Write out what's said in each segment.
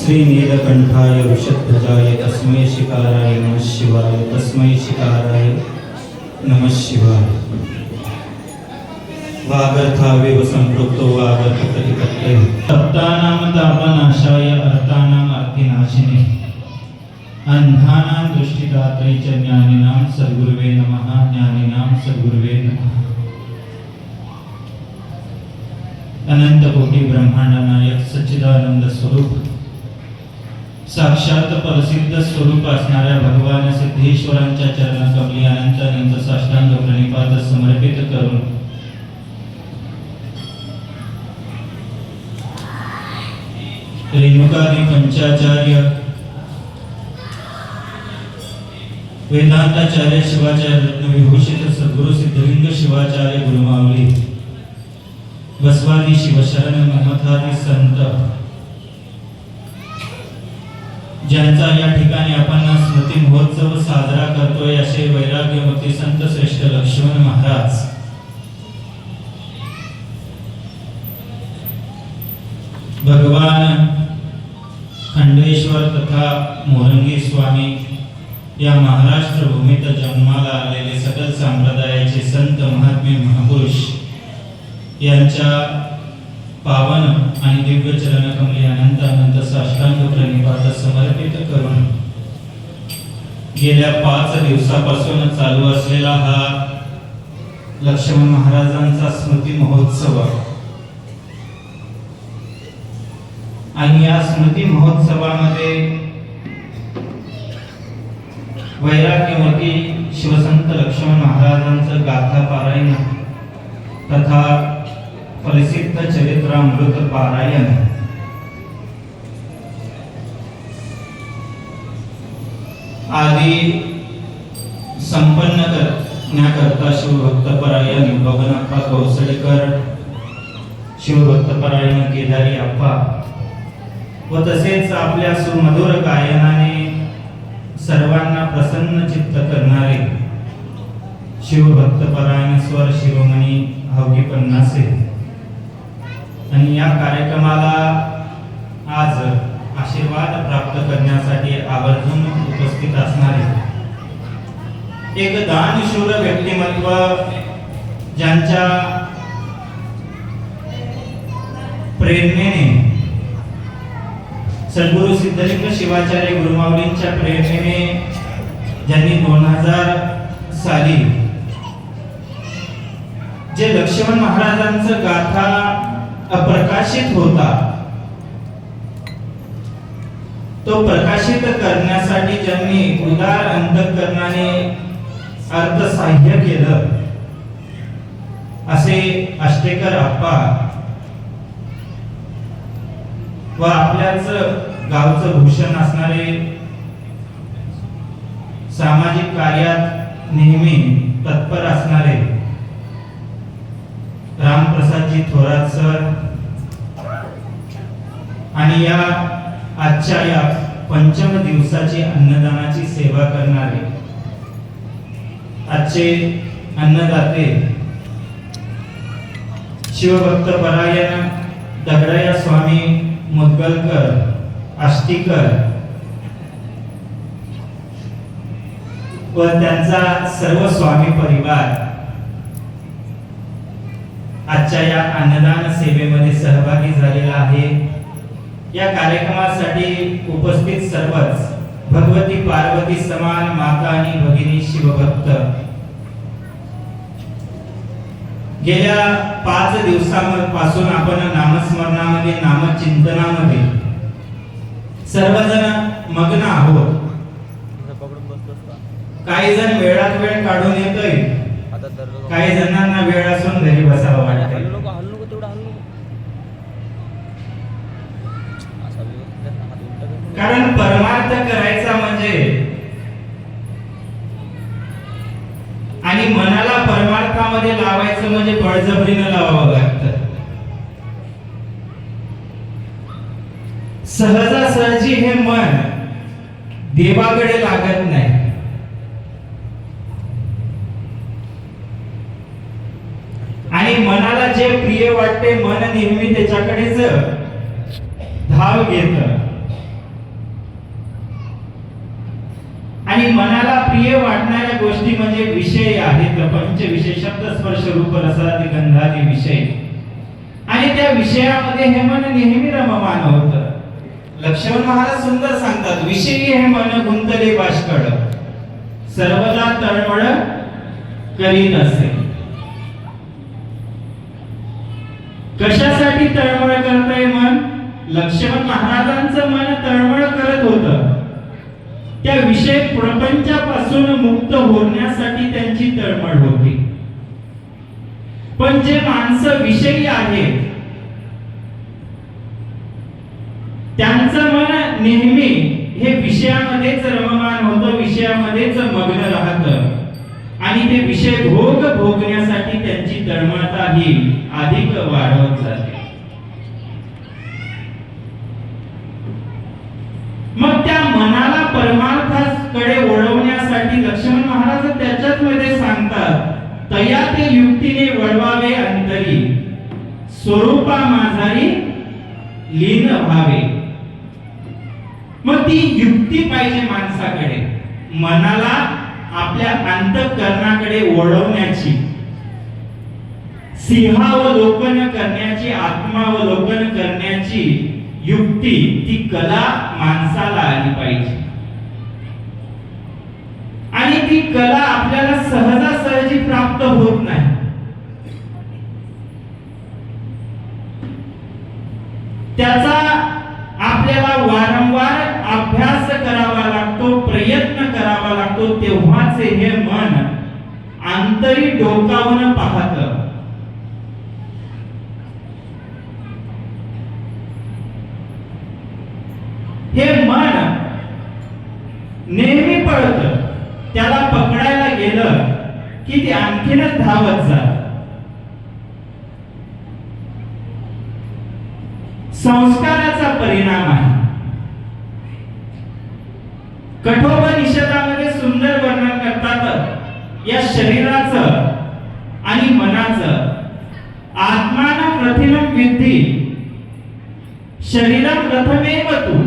श्रीनीलकण्ठाय वृषध्वजाय तस्मै शिकाराय नमः शिवाय तस्मै शिकाराय नमः शिवाय। वागर्थावेव सम्पृक्तो वागर्थप्रतिपत्ते तप्तानां तापनाशाय अर्थानाम् अर्थिनाशिने अन्धानां दृष्टिदात्रे च ज्ञानिनां सद्गुरुवे नमः ज्ञानिनां सद्गुरुवे नमः। अनंत कोटी ब्रह्मांड नायक सच्चिदानंद स्वरूप। साक्षात प्रसिद्ध स्वरूप असणाऱ्या भगवान सिद्धेश्वरांच्या चरण कमली अनंत अनंत साष्टांग प्रणिपात समर्पित करून. रेणुकादी पंचाचार्य वेदांताचार्य शिवाचार्य रत्नविभूषित सद्गुरु सिद्धलिंग शिवाचार्य गुरुमावली बसवादी शिवशरण महमतादी संत ज्यांचा या ठिकाणी आपण स्मृती महोत्सव साजरा करतोय असे वैराग्यमती संत श्रेष्ठ लक्ष्मण महाराज. भगवान खंडेश्वर तथा मोरंगी स्वामी या महाराष्ट्र भूमीत जन्माला आलेले सकल संप्रदायाचे संत महात्मे महापुरुष यांच्या पावन आणि दिव्य चरण कमली अनंत अनंत साष्टांग प्रणिपात समर्पित करून गेल्या पाच दिवसापासून चालू असलेला हा लक्ष्मण महाराजांचा स्मृती महोत्सव. आणि या स्मृती महोत्सवामध्ये वैराग्यवती शिवसंत लक्ष्मण महाराजांचं गाथा पारायण तथा प्रसिद्ध चरित्रामृत पारायण. आदी संपन्न करण्याकरता शिवभक्तपरायण बबनप्पा कौसळेकर शिवभक्तपरायण केदारी अप्पा व तसेच आपल्या सुमधुर गायनाने सर्वांना प्रसन्न चित्त करणारे शिवभक्तपरायण स्वर शिरोमणी हवगी पन्नासे. आणि या कार्यक्रमाला आज आशीर्वाद प्राप्त करण्यासाठी आवर्जून उपस्थित असणारे एक दानशूर व्यक्तिमत्व ज्यांच्या प्रेरणेने सद्गुरु सिद्धलिंग शिवाचार्य गुरुमावलींच्या प्रेरणेने ज्यांनी दोन हजार साली जे लक्ष्मण महाराजांचं गाथा अप्रकाशित होता. तो प्रकाशित करण्यासाठी ज्यांनी उदार अंतकरणाने अर्थसाह्य केलं. असे अष्टेकर आप्पा व आपल्याच गावचं भूषण असणारे सामाजिक कार्यात नेहमी तत्पर असणारे रामप्रसादजी थोरात सर आणि या आजच्या या पंचम दिवसाची अन्नदानाची सेवा करणारे आजचे अन्नदाते शिवभक्त परायण दगडया स्वामी मुदगलकर आष्टीकर व त्यांचा सर्व स्वामी परिवार आजच्या या अन्नदान सेवेमध्ये सहभागी झालेला आहे. या कार्यक्रमासाठी उपस्थित सर्वच भगवती पार्वती समान माता आणि भगिनी शिवभक्त. गेल्या पाच दिवसांपासून आपण नामस्मरणामध्ये नामचिंतनामध्ये सर्वजण मग्न आहोत. काही जण वेळात वेळ काढून येतोय. काही जणांना वेळ असून घरी बसावं परमार्थ करायचा म्हणजे? आणि मनाला परमार्थामध्ये लावायचं म्हणजे बळजबरीनं लावावं लागतं. सहजासहजी हे मन देवाकडे लागत नाही. आणि मनाला जे प्रिय वाटते मन नेहमी त्याच्याकडेच धाव घेत. मनाला प्रिय वाटणाऱ्या गोष्टी म्हणजे विषय आहेत. पंच विषय शब्द स्पर्श रूप रसादी गंधादी विषय. आणि त्या विषयामध्ये हे मन नेहमी रममान होत. लक्ष्मण महाराज सुंदर सांगतात विषयी हे मन गुंतले बाष्कळ. सर्वदा तळमळ करीत असे. कशासाठी तळमळ करतय मन? लक्ष्मण महाराजांचं मन तळमळ करत होतं. त्या विषय प्रपंचापासून मुक्त होण्यासाठी त्यांची तळमळ होती. पण जे माणसं विषयी आहेत त्यांचं मन नेहमी हे विषयामध्येच रममान होतं विषयामध्येच मग्न राहतं. आणि ते विषय भोग भोगण्यासाठी त्यांची तळमळता ही अधिक वाढवत जाते. मग त्या मनाला परमान वळवण्यासाठी लक्ष्मण महाराज त्याच्याच मध्ये सांगतात तया ते युक्तीने वळवावे अंतरी स्वरूपा माझारी लीन व्हावे. मग ती युक्ती पाहिजे माणसाकडे मनाला आपल्या अंतकरणाकडे वळवण्याची. सिंहावलोकन करण्याची आत्मावलोकन करण्याची युक्ती ती कला माणसाला आली पाहिजे. आणि ती कला आपल्याला सहजासहजी प्राप्त होत नाही. त्याचा आपल्याला वारंवार अभ्यास करावा लागतो प्रयत्न करावा लागतो तेव्हाच हे मन आंतरी डोकावून पाहत हे मन नेहमी पळत त्याला पकडायला गेलं की ते आणखीनच धावत जात संस्काराचा परिणाम आहे. कठोपनिषदामध्ये सुंदर वर्णन करतात. या शरीराचं आणि मनाचं आत्मान प्रथिनम विद्धी. शरीरम प्रथमेव तू.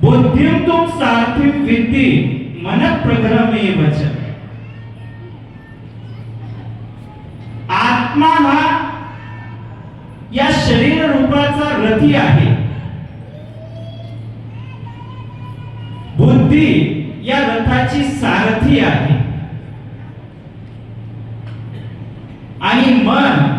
बुद्धिम तुम सार्थिम विद्धी. मन प्रग्रमेव च. आत्मा हा या शरीर रूपाचा रथी आहे. बुद्धी या रथाची सारथी आहे. आणि मन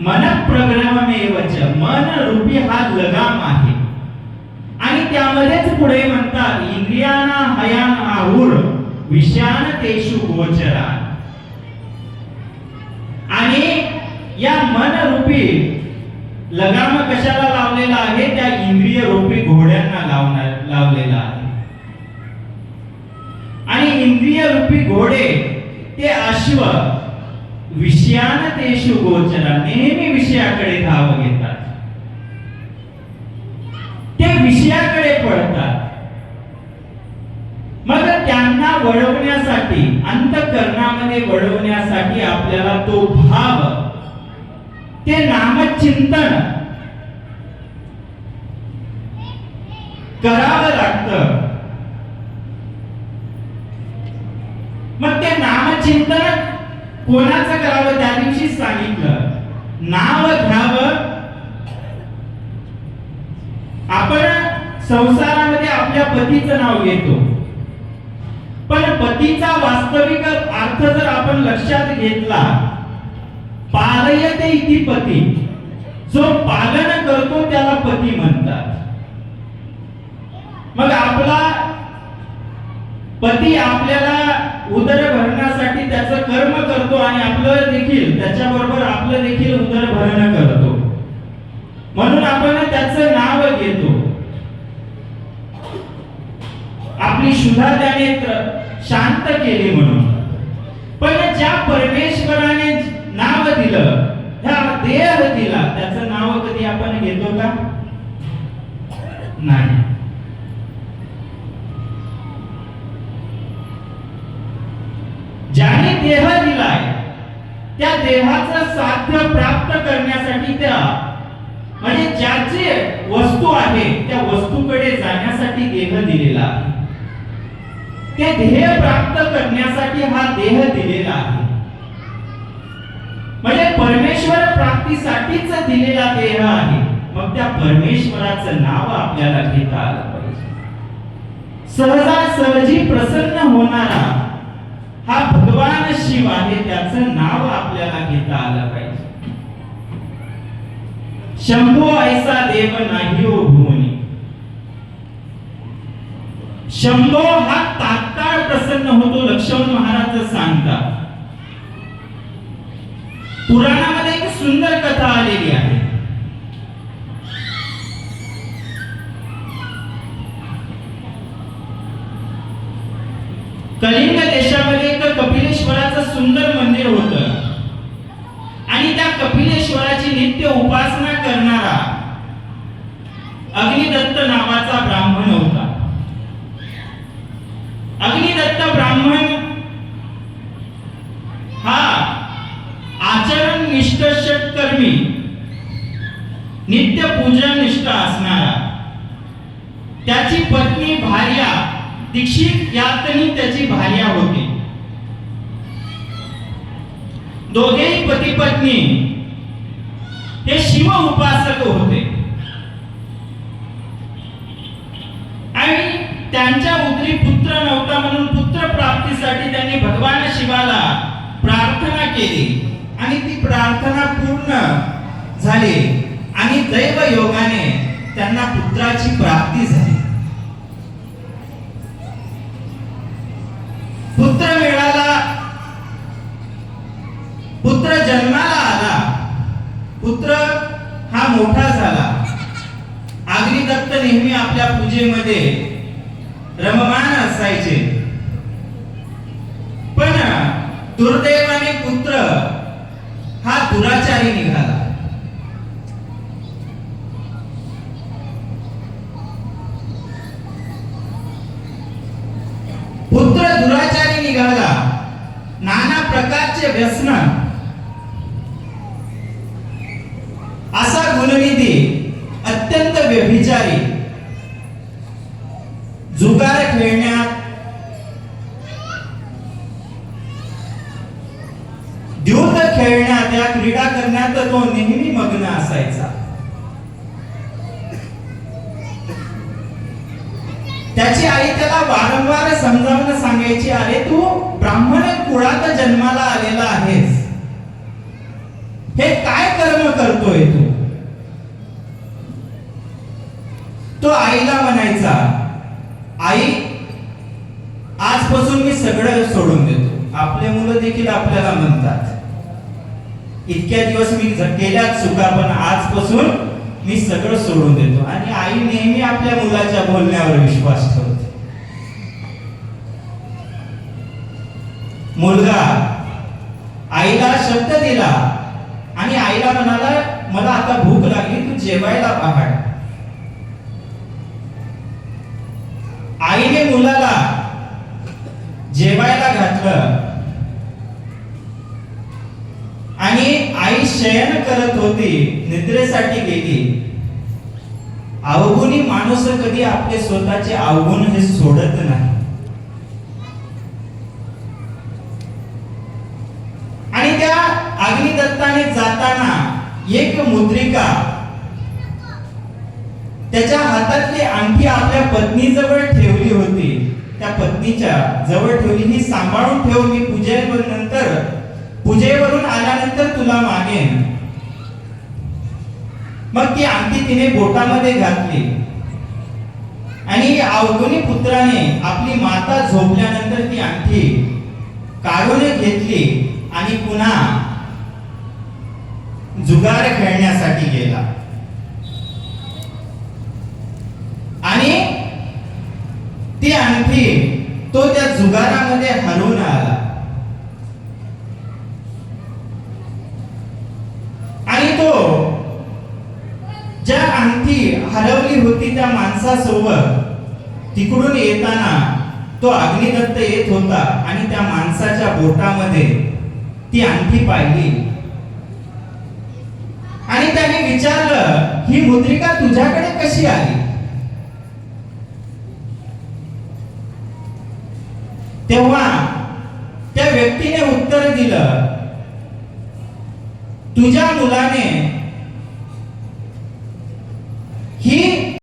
मन प्रग्रमेवच मन रूपी हा लगाम आहे. आणि त्यामध्येच पुढे म्हणतात इंद्रियाना हयान आहुर विषान तेषु गोचरा या मन रूपी लगाम कशाला लावलेला आहे? त्या इंद्रिय रूपी घोड्यांना लावणार लावलेला आहे. आणि इंद्रिय रूपी घोडे ते अश्व विषयान तेषु गोचरा नेहमी विषयाकडे धाव घेतात. ते विषयाकडे पळतात. मग त्यांना वळवण्यासाठी अंतकरणामध्ये वळवण्यासाठी आपल्याला तो भाव ते नामचिंतन करावं लागतं. मग ते नामचिंतन कोणाचं करावं? त्या दिवशी सांगितलं. नाव घ्यावं. आपण संसारामध्ये आपल्या पतीचं नाव घेतो. पण पतीचा वास्तविक अर्थ जर आपण लक्षात घेतला पालयते इति पती. जो पालन करतो त्याला पती म्हणतात. मग आपला पती आपल्याला उदर भरण्यासाठी त्याचं कर्म करतो आणि आपलं देखील त्याच्याबरोबर आपलं देखील उदर भरण करतो. म्हणून आपण त्याचं नाव घेतो. आपली शुधा त्याने शांत केली म्हणून. पण ज्या परमेश्वराने नाव दिलं. ह्या देह दिला. त्याचं नाव कधी आपण घेतो का? नाही. ज्याने देह दिलाय त्या देहाचं साध्य प्राप्त करण्यासाठी त्या म्हणजे ज्याचे वस्तू आहे त्या वस्तूकडे जाण्यासाठी देह दिलेला आहे. ते ध्येय प्राप्त करण्यासाठी हा देह दिलेला आहे. परमेश्वर प्राप्तीसाठीच दिलेला देह आहे. मग त्या परमेश्वराचं नाव आपल्याला घेता आलं पाहिजे. सहजासहजी प्रसन्न होणारा हा भगवान शिव आहे त्याचं नाव आपल्याला घेता आलं पाहिजे. शंभो ऐसा देव नाही हो भुवनी शंभो हा तात्काळ प्रसन्न होतो लक्ष्मण महाराज सांगतात. पुराणामध्ये सुंदर कथा आलेली आहे. कलिंग देशामध्ये एक कपिलेश्वराचं सुंदर मंदिर होतं. आणि त्या कपिलेश्वराची नित्य उपासना करणारा अग्निदत्त नावाचा ब्राह्मण होता अग्निदत्त ब्राह्मण हा आचरण निष्ठ षटकर्मी नित्य पूजन निष्ठ असणारा त्याची पत्नी भार्या दीक्षित त्याची भार्या होती. दोघेही पती पत्नी हे शिव उपासक होते. आणि त्यांच्या उदरी पुत्र नव्हता म्हणून पुत्र प्राप्तीसाठी त्यांनी भगवान शिवाला प्रार्थना केली. आणि ती प्रार्थना पूर्ण झाली. आणि दैव योगाने त्यांना पुत्राची प्राप्ती झाली. पुत्र मिळाला. पुत्र जन्माला आला. पुत्र हा मोठा झाला. अग्निदत्त नेहमी आपल्या पूजेमध्ये रममान असायचे. पण दुर्दैवाने पुत्र हा दुराचारी निघाला. प्रकारचे व्यसन. असा गुणनिधी अत्यंत व्यभिचारी जुगार खेळण्यात द्यूत खेळण्यात या क्रीडा करण्यात तो नेहमी मग्न असायचा. त्याची आई त्याला वारंवार समजावून सांगायची अरे तू ब्राह्मण कुळात जन्माला आलेला आहेस. हे काय कर्म करतोय तू? तो आईला म्हणायचा आई आजपासून मी सगळं सोडून देतो. आपले मुलं देखील आपल्याला म्हणतात. इतक्या दिवस मी केल्या चुका पण आजपासून मी सगळं सोडून देतो. आणि आई नेहमी आपल्या मुलाच्या बोलण्यावर विश्वास ठेवते. मुलगा आईला शब्द दिला आणि आईला म्हणाला मला आता भूक लागली तू जेवायला पहाड. आईने मुलाला जेवायला घातलं. शयन करत होती निद्रेसाठी गेली. अवगुणी माणूस कधी आपले स्वतःचे अवगुण हे सोडत नाही. आणि त्या अग्निदत्ताने जाताना एक मुद्रिका त्याच्या हातातली अंगठी आपल्या पत्नीजवळ ठेवली होती. त्या पत्नीच्या जवळ ठेवली ही सांभाळून ठेवली पूजेवर नंतर पूजेवरून आल्यानंतर तुला मागेन मग ती अंगठी तिने बोटामध्ये घातली. आणि अवगुणी पुत्राने आपली माता झोपल्यानंतर ती अंगठी काढून घेतली आणि पुन्हा जुगार खेळण्यासाठी गेला. आणि ती अंगठी तो त्या जुगारामध्ये हरवून आला आणि तो ज्या अंगठी हरवली होती त्या माणसासोबत. तिकडून येताना तो अग्निदत्त येत होता आणि त्या माणसाच्या बोटामध्ये ती अंगठी पाहिली. आणि त्याने विचारलं ही मुद्रिका तुझ्याकडे कशी आली? तेव्हा त्या व्यक्तीने उत्तर दिलं तुझ्या मुलाने ही